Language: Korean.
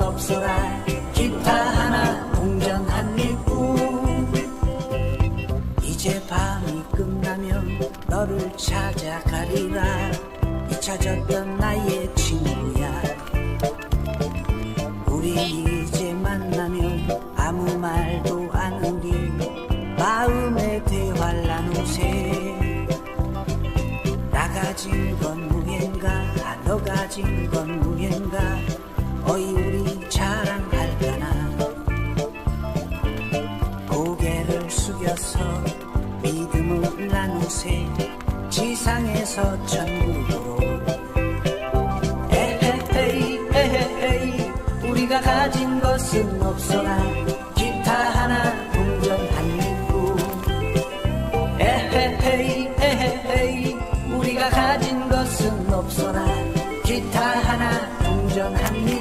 없어라. 기타 하나 동전 한 일뿐 이제 밤이 끝나면 너를 찾아가리라. 잊혀졌던 나의 친구야. 우리 이제 만나면 아무 말도 안 우리 마음의 대화를 나누세. 나 가진 건 무인가? 아, 너 가진 건 무인가? 어이 나서 믿음을 나누세. 지상에서 천국으로. 에헤헤이 에헤헤이 우리가 가진 것은 없어라. 기타 하나 동전한 입구 에헤헤이 에헤헤이 우리가 가진 것은 없어라. 기타 하나 동전한 입구